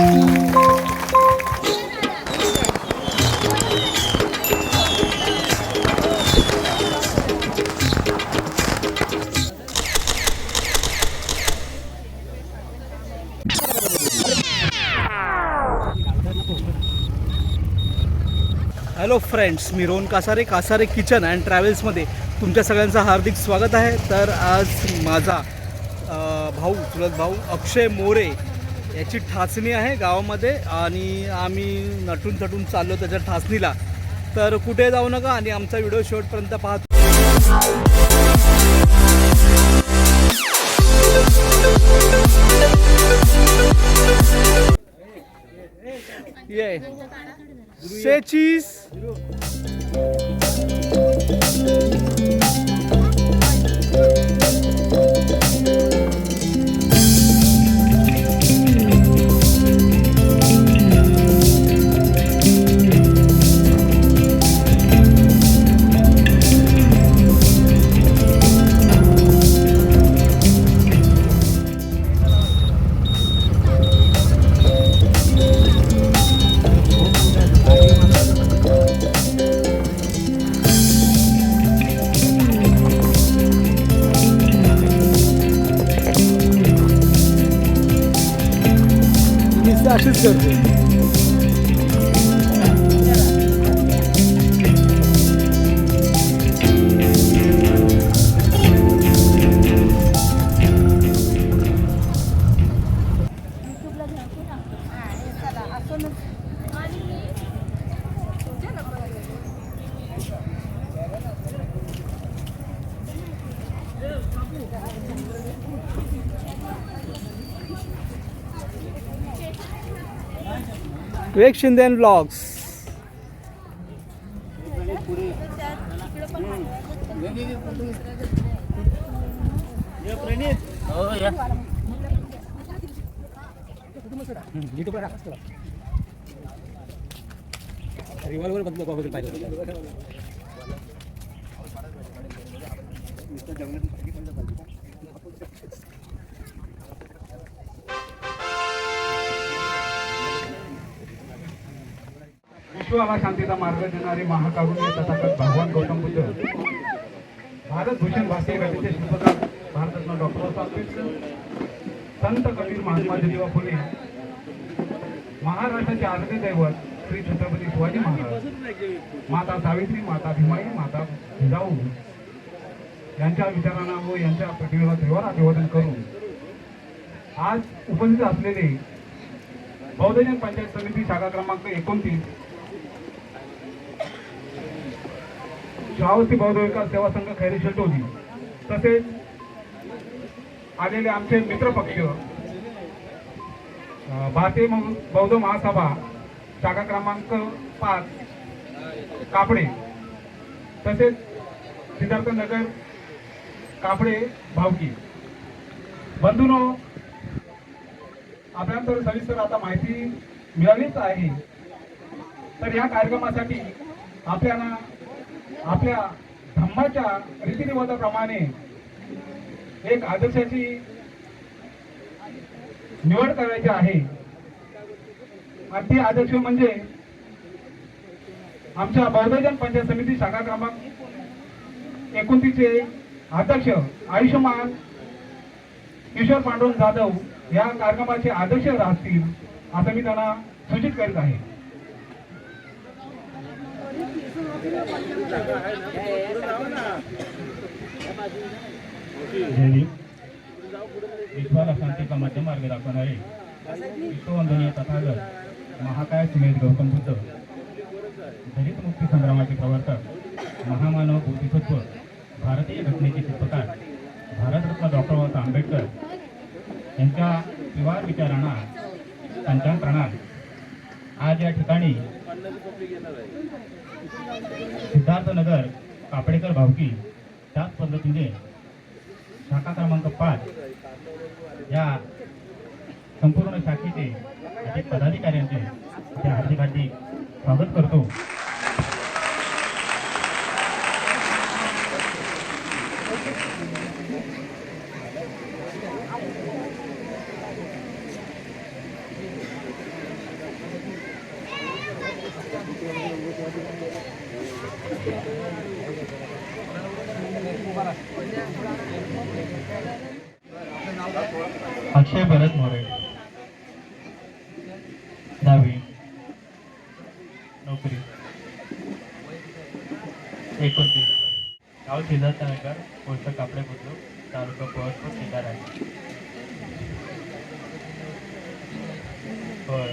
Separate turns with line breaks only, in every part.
Hello friends मी Rohan Kasare Kasare kitchen and ट्रॅव्हल्समध्ये तुमच्या सगळ्यांचं हार्दिक स्वागत आहे. तर आज माझा भाऊ चुलत भाऊ अक्षय मोरे याची ठाचणी आहे गावामध्ये आणि आम्ही नटून थटून चाललो त्याच्या ठाचणीला तर कुठे जाऊ नका आणि आमचा व्हिडिओ शेवटपर्यंत पाहतो ये. से चीज Tschüss. अशीच विवेक शिंदे ब्लॉग्स रिव्हॉल्वर बदल पाहिजे
महाकारुण्य तथागत भगवान गौतम बुद्ध भारत भूषण भाषे घटनेचे शिल्पकार भारतरत्न डॉक्टर आंबेडकर संत कबीर महात्मा ज्योतिबा फुले महाराष्ट्राचे आराध्य दैवत श्री छत्रपती शिवाजी महाराज माता सावित्री माता भीमाई माता जिजाऊ यांच्या विचारांना व यांच्या प्रतिमेला त्रिवार अभिवादन करून आज उपस्थित असलेले बौद्धजन पंचायत समिती शाखा क्रमांक एकोणतीस श्रावस्ती बौद्ध विकास सेवा संघ खैरी शेटोली तसेच आलेले आमचे मित्रपक्ष भारतीय बौद्ध महासभा शाखा क्रमांक पाच कापडे तसेच सिद्धार्थनगर कापडे भावकी. बंधूनो आपल्याला सविस्तर आता माहिती मिळालीच आहे. तर या कार्यक्रमासाठी आपल्याला आपल्या धम्माच्या रीतिरिवाजाप्रमाणे एक आदर्शाची निवड करायची आहे. आणि ती आदर्श म्हणजे आमच्या बहुजन पंचायत समिती शाखा क्रमांक एकोणतीसचे अध्यक्ष आयुष्यमान किशोर पांडुरंग जाधव या कार्यक्रमाचे आदर्श राहतील असं मी त्यांना सूचित करीत आहे.
विश्वाला शांतीचा मध्यमार्ग दाखवणारे विश्ववंदनीय तथागत महाकाय सुमेध गौतम बुद्ध दलित मुक्ती संग्रामाचे प्रवर्तक महामानव बोधिसत्व भारतीय घटनेचे शिल्पकार भारतरत्न डॉक्टर बाबासाहेब आंबेडकर यांच्या विवार विचारांना संचालन प्रणाल आज या ठिकाणी सिद्धार्थनगर कापडेकर भावकी त्याच पद्धतीने शाखा क्रमांक पाच या संपूर्ण शाखेचे अनेक पदाधिकाऱ्यांचे त्या हार्दिक हार्दिक स्वागत करतो
अक्षय भरत मोरे दहावी नोकरी एकोणतीस. गाव सिद्धार्थनगर पोस्ट कापडे बुद्रुक तालुका पोहोचपूर शिकार आहे होय.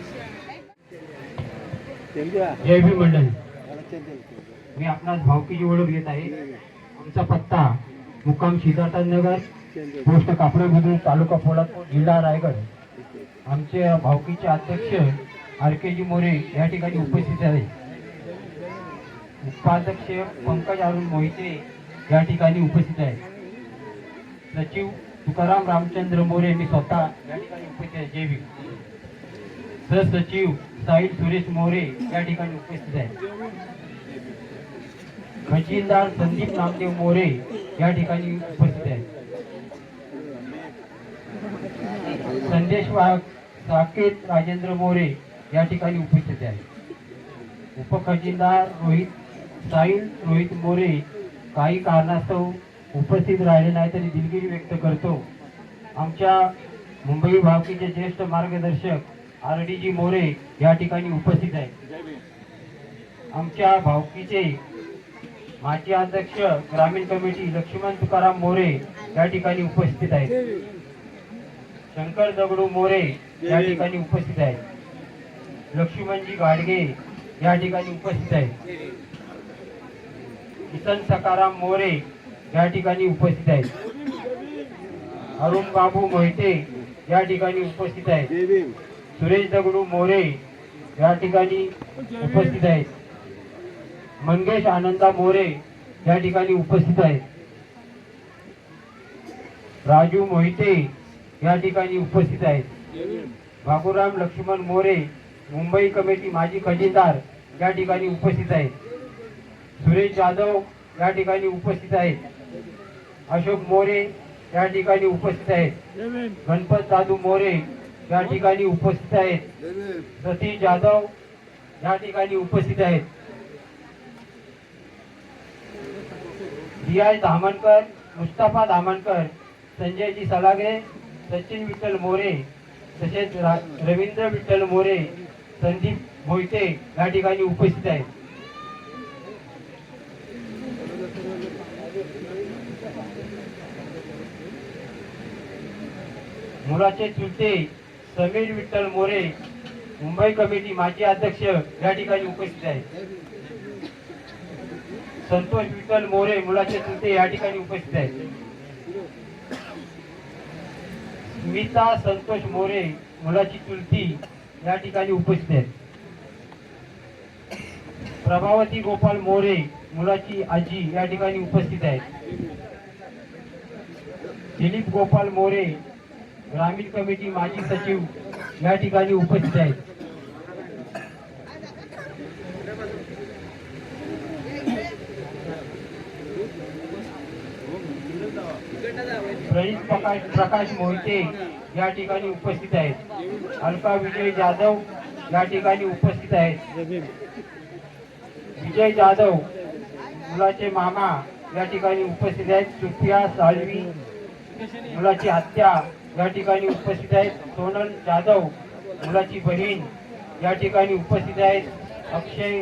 जय भीम मंडळी मी आपणास भावकीची ओळख घेत आहे. आमचा पत्ता मुक्काम सिद्धार्थनगर पोस्ट कापडे बुद्रुक तालुका पोलादपूर जिल्हा रायगड. आमचे भावकीचे अध्यक्ष आर के जी मोरे या ठिकाणी उपस्थित आहे उपाध्यक्ष पंकज अरुण मोहिते या ठिकाणी उपस्थित आहे सचिव तुकाराम रामचंद्र मोरे मी स्वतः या ठिकाणी उपस्थित आहे. जय भीम. सहसचिव साहिल सुरेश मोरे या ठिकाणी उपस्थित आहे खजिनदार संदीप नामदेव मोरे या ठिकाणी उपस्थित आहेत. संदेश वाघ साकेत राजेंद्र मोरे या ठिकाणी उपस्थित आहेत. उपखजिनदार रोहित साहिल रोहित मोरे काही कारणास्तव उपस्थित राहिले नाही तरी दिलगिरी व्यक्त करतो. आमच्या मुंबई भावकीचे ज्येष्ठ मार्गदर्शक आरडीजी मोरे या ठिकाणी उपस्थित आहेत. आमच्या भावकीचे माजी अध्यक्ष ग्रामीण कमिटी लक्ष्मण तुकाराम मोरे या ठिकाणी उपस्थित आहेत. शंकर दगडू मोरे या ठिकाणी उपस्थित आहेत. लक्ष्मणजी गाडगे या ठिकाणी उपस्थित आहेत. किसन सकाराम मोरे या ठिकाणी उपस्थित आहेत. अरुण बाबू मोहिते या ठिकाणी उपस्थित आहेत. सुरेश दगडू मोरे या ठिकाणी उपस्थित आहेत. मंगेश आनंदा मोरे या ठिकाणी उपस्थित आहेत. राजू मोहिते या ठिकाणी उपस्थित आहेत. बाबूराम लक्ष्मण मोरे मुंबई कमिटी माजी खजिनदार या ठिकाणी उपस्थित आहेत. सुरेश जाधव या ठिकाणी उपस्थित आहेत. अशोक मोरे या ठिकाणी उपस्थित आहेत. गणपत दादू मोरे या ठिकाणी उपस्थित आहेत. सतीश जाधव या ठिकाणी उपस्थित आहेत. रियाज धामणकर मुस्ताफा धामणकर संजयजी सलागे सचिन विठ्ठल मोरे तसेच रवींद्र विठ्ठल मोरे संदीप मोहिते या ठिकाणी उपस्थित आहेत. मुलाचे चुलते समीर विठ्ठल मोरे मुंबई कमिटी माजी अध्यक्ष या ठिकाणी उपस्थित आहेत. संतोष विठ्ठल मोरे मुलाचे चुलते या ठिकाणी उपस्थित आहेत. स्मिता संतोष मोरे मुलाची चुलती या ठिकाणी उपस्थित आहेत. प्रभावती गोपाल मोरे मुलाची आजी या ठिकाणी उपस्थित आहेत. दिलीप गोपाल मोरे ग्रामीण कमिटी माजी सचिव या ठिकाणी उपस्थित आहेत. प्रणित प्रकाश प्रकाश मोहिते या ठिकाणी उपस्थित आहेत. अलका विजय जाधव या ठिकाणी उपस्थित आहेत. विजय जाधव मुलाचे मामा या ठिकाणी उपस्थित आहेत. सुप्रिया साळवी मुलाची हत्या या ठिकाणी उपस्थित आहेत सोनल जाधव मुलाची बहीण. या ठिकाणी उपस्थित आहेत अक्षय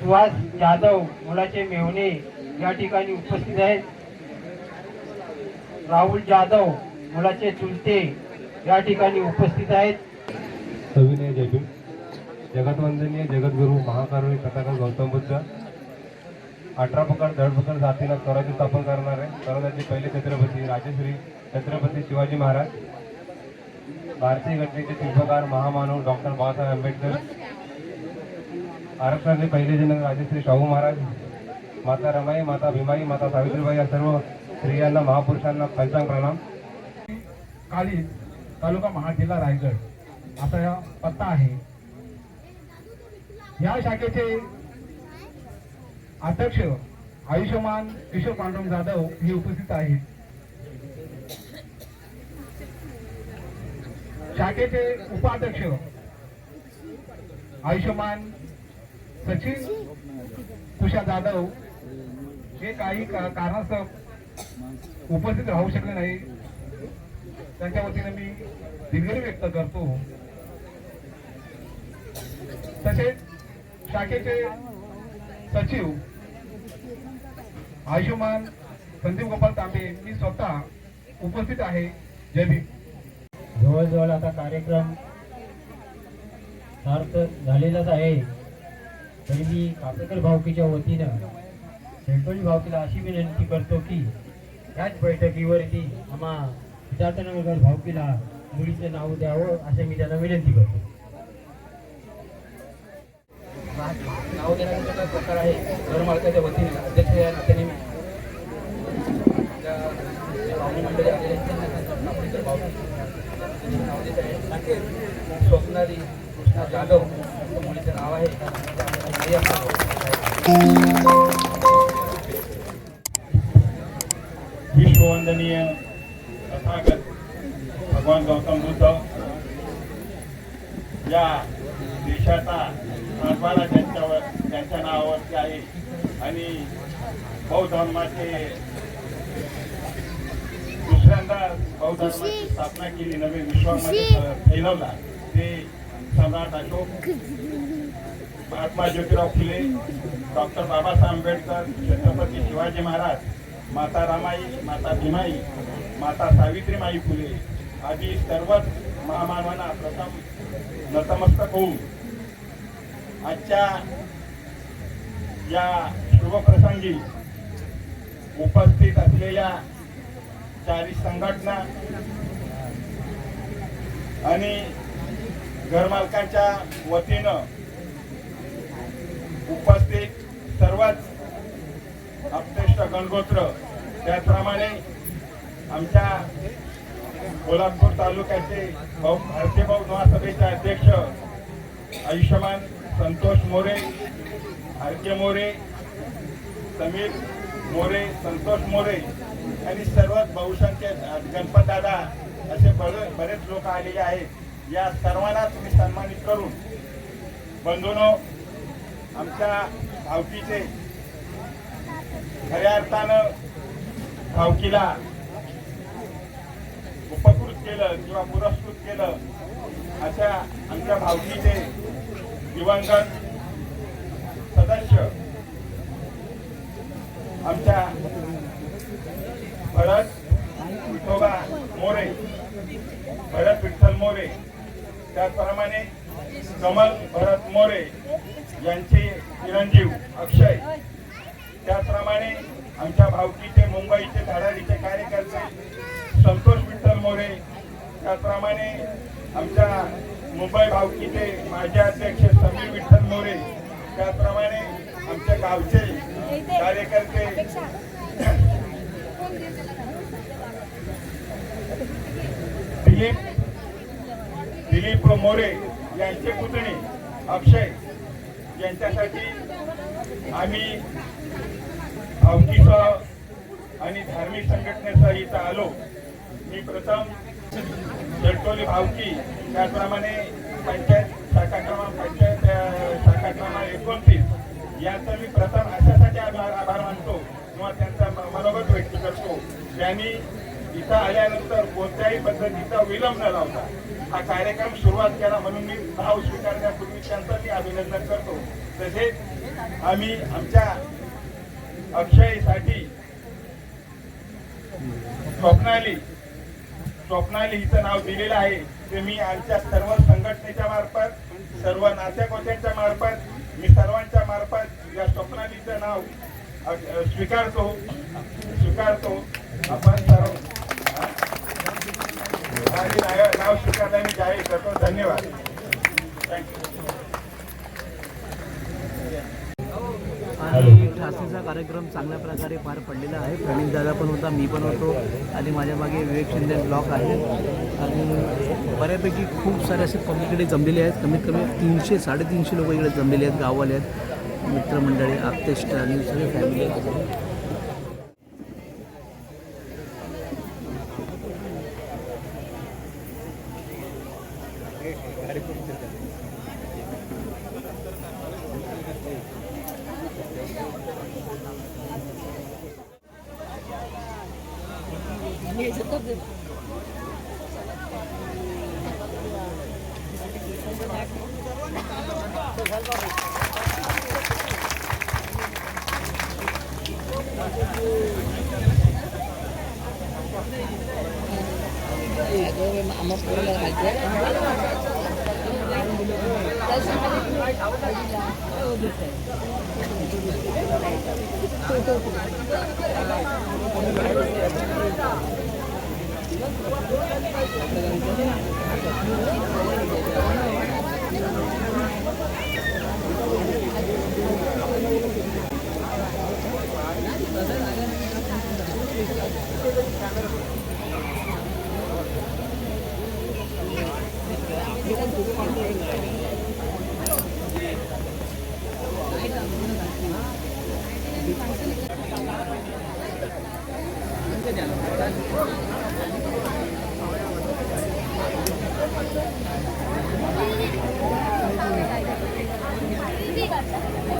सुहास जाधव मुलाचे मेहणे या ठिकाणी उपस्थित आहेत राहुल जाधव मुलाचे चुलते. या ठिकाणी उपस्थित आहेत
सविनय जयभीम जगतवंदनीय जगद्गुरु महाकारुणी कथाकार गौतम बुद्ध. अठरा पकड धडपकड जातीला स्वराज्य स्थापन करणारे स्वराज्याचे पहिले छत्रपती राजश्री छत्रपती शिवाजी महाराज. भारतीय घटनेचे शिल्पकार महामानव डॉक्टर बाबासाहेब आंबेडकर. आरक्षणाचे पहिले जनक राजश्री शाहू महाराज. माता रमाई माता भीमाई माता सावित्रीबाई या सर्व स्त्रियांना महापुरुषांना पंचांग प्रणाम.
काली तालुका महाजिल्हा रायगड. असा या पत्ता आहे. या शाखेचे अध्यक्ष आयुष्यमान किशोर पांडुरंग जाधव हे उपस्थित आहेत. शाखेचे उपाध्यक्ष आयुष्यमान सचिन तुषार जाधव हे काही का- कारणास्तव उपस्थित राहू शकले नाही. त्यांच्या वतीने मी दिलगिरी व्यक्त करतो. तसेच शाखेचे सचिव आयुष्यमान संदीप गोपाल तांबे मी स्वतः उपस्थित आहे. जय भीम.
जवळजवळ आता कार्यक्रम सार्थ झालेलाच आहे. तरी मी कापेकर भावकीच्या वतीनं सेंट्रोली भावकीला अशी विनंती करतो की त्याच बैठकीवरती आम्हा सिद्धार्थनगर भावकीला मुलीचं नाव द्यावं असं मी त्यांना विनंती करतो.
नाव देण्याचा प्रकार आहे? घरमालकाच्या वतीने अध्यक्ष या नात्याने मी पाहुणे मंडळी आलेले नाव देत आहे स्वप्नाली कृष्णा जाधव मुलीचं नाव आहे.
विश्ववंदनीय तथागत भगवान गौतम बुद्ध या देशाचा सातबारा ज्यांच्यावर त्यांच्या नावावरती आहे. आणि बौद्ध धर्माचे दुसऱ्यांदा बौद्ध धर्माची स्थापना केली नवीन विश्वामध्ये फैलवला. ते सम्राट अशोक महात्मा ज्योतिराव फुले डॉक्टर बाबासाहेब आंबेडकर छत्रपती शिवाजी महाराज माता रामाई माता भीमाई माता सावित्रीमाई फुले आदी सर्वच महामानवांना प्रथम नतमस्तक होऊन आजच्या या शुभप्रसंगी उपस्थित असलेल्या चारी संघटना आणि घरमालकांच्या वतीनं उपस्थित सर्वच अपतेष्ट गणगोत्र. त्याचप्रमाणे आमच्या कोल्हापूर तालुक्याचे भाऊ भारतीय भाऊ महासभेचे अध्यक्ष आयुष्यमान संतोष मोरे आरके मोरे समीर मोरे संतोष मोरे आणि सर्वच बहुसंख्य गणपतदादा असे बरे बरेच लोक आलेले आहेत. या सर्वांना तुम्ही सन्मानित करून बंधूनो आमच्या भावकीचे खऱ्या अर्थानं भावकीला उपकृत केलं किंवा पुरस्कृत केलं अशा आमच्या भावकीचे दिवंगत सदस्य आमच्या भरत विठोबा मोरे भरत विठ्ठल मोरे त्याचप्रमाणे कमल भरत मोरे यांचे चिरंजीव अक्षय त्याचप्रमाणे आमच्या भावकीचे मुंबईचे धाराडीचे कार्यकर्ते संतोष विठ्ठल मोरे त्याचप्रमाणे आमच्या मुंबई भावकीचे माजी अध्यक्ष समीर विठ्ठल मोरे त्याचप्रमाणे आमच्या गावचे कार्यकर्ते. दिलीप दिलीप मोरे यांचे पुतणे अक्षय यांच्यासाठी आम्ही भावकीसह आणि धार्मिक संघटनेसह इथं आलो. मी प्रथम जटोली भावकी त्याचप्रमाणे पंचायत शाखा क्रमांक पंचायत शाखा क्रमांक एकोणतीस यांचा मी प्रथम अशासाठी आभार आभार मानतो किंवा त्यांचा मनोगत व्यक्त करतो. त्यांनी इथं आल्यानंतर कोणत्याही पद्धतीचा विलंब न लावता हा कार्यक्रम सुरुवात केला म्हणून मी भाव स्वीकारण्यापूर्वी त्यांचं मी अभिनंदन करतो. तसेच आम्ही आमच्या अक्षयसाठी स्वप्नाली स्वप्नाली हिचं नाव दिलेलं आहे. ते मी आमच्या सर्व संघटनेच्या मार्फत सर्व नात्याकोत्यांच्या मार्फत मी सर्वांच्या मार्फत या स्वप्नालीचं नाव स्वीकारतो. स्वीकारतो. आपण सर्व नाव स्वीकारल्याने जाहीर करतो. धन्यवाद. थँक्यू
आणि ठासेचा कार्यक्रम चांगल्या प्रकारे पार पडलेला आहे. प्रणित दादा पण होता मी पण होतो. आणि माझ्या मागे विवेक शिंदे ब्लॉक आहे. आणि बऱ्यापैकी खूप सारे असे पब्लिकडे जमलेले आहेत. कमीत कमी तीनशे साडेतीनशे लोक इकडे जमलेले आहेत गाववाले आहेत. मित्रमंडळी आप्तेष्ट आणि सगळे फॅमिली
Ini tetap আমার পরিবার আছে তার সঙ্গে Thank you. Thank you.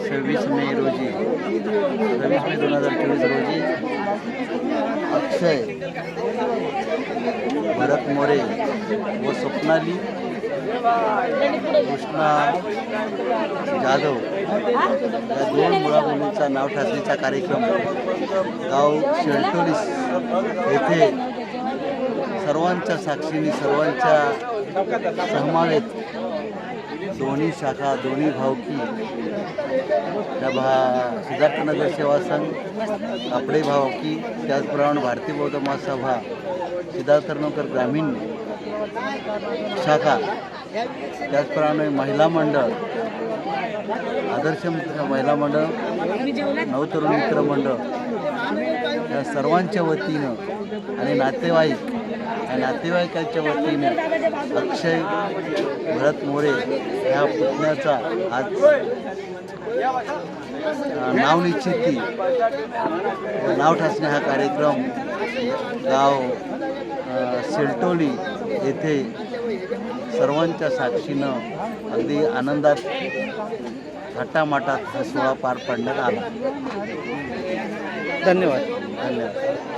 सव्वीस मे रोजी. सव्वीस मे दोन हजार चोवीस रोजी अक्षय भरत मोरे व स्वप्नाली कृष्णा जाधव या दोन मुला मुलींचा नाव ठरण्याचा कार्यक्रम गाव शेळटोलीस येथे सर्वांच्या साक्षीने सर्वांच्या सहमावेत दोन्ही शाखा दोन्ही भावकी त्या भा सिद्धार्थनगर सेवा संघ कापडे भावकी त्याचप्रमाणे भारतीय बौद्ध महासभा सिद्धार्थनगर ग्रामीण शाखा त्याचप्रमाणे महिला मंडळ आदर्श मित्र महिला मंडळ नवतरुण मित्र मंडळ या सर्वांच्या वतीनं आणि नातेवाईक नातेवाईकांच्या वतीनं अक्षय भरत मोरे ह्या पुतण्याचा आज नावनिश्चिती नाव ठसणे हा कार्यक्रम गाव सिलटोली येथे सर्वांच्या साक्षीनं अगदी आनंदात थाटामाटात हा सोहळा पार पाडण्यात आला.
धन्यवाद.
धन्यवाद.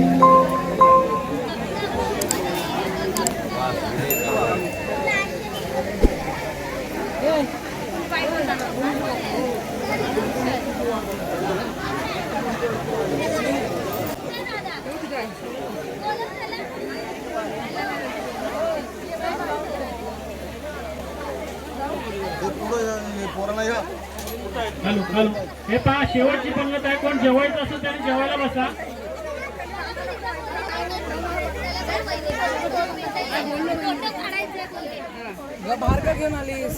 Hello hello. हे पहा शेवटची पंगत आहे. कोण जेवायचं असेल त्याने जेवायला बसा.
बाहेर का घेऊन आलीस?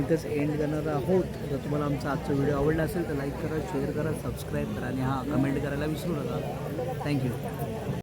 इथंच एंड करणार आहोत. जर तुम्हाला आमचा आजचा व्हिडिओ आवडला असेल तर लाईक करा शेअर करा सबस्क्राईब करा आणि हां कमेंट करायला विसरू नका. थँक्यू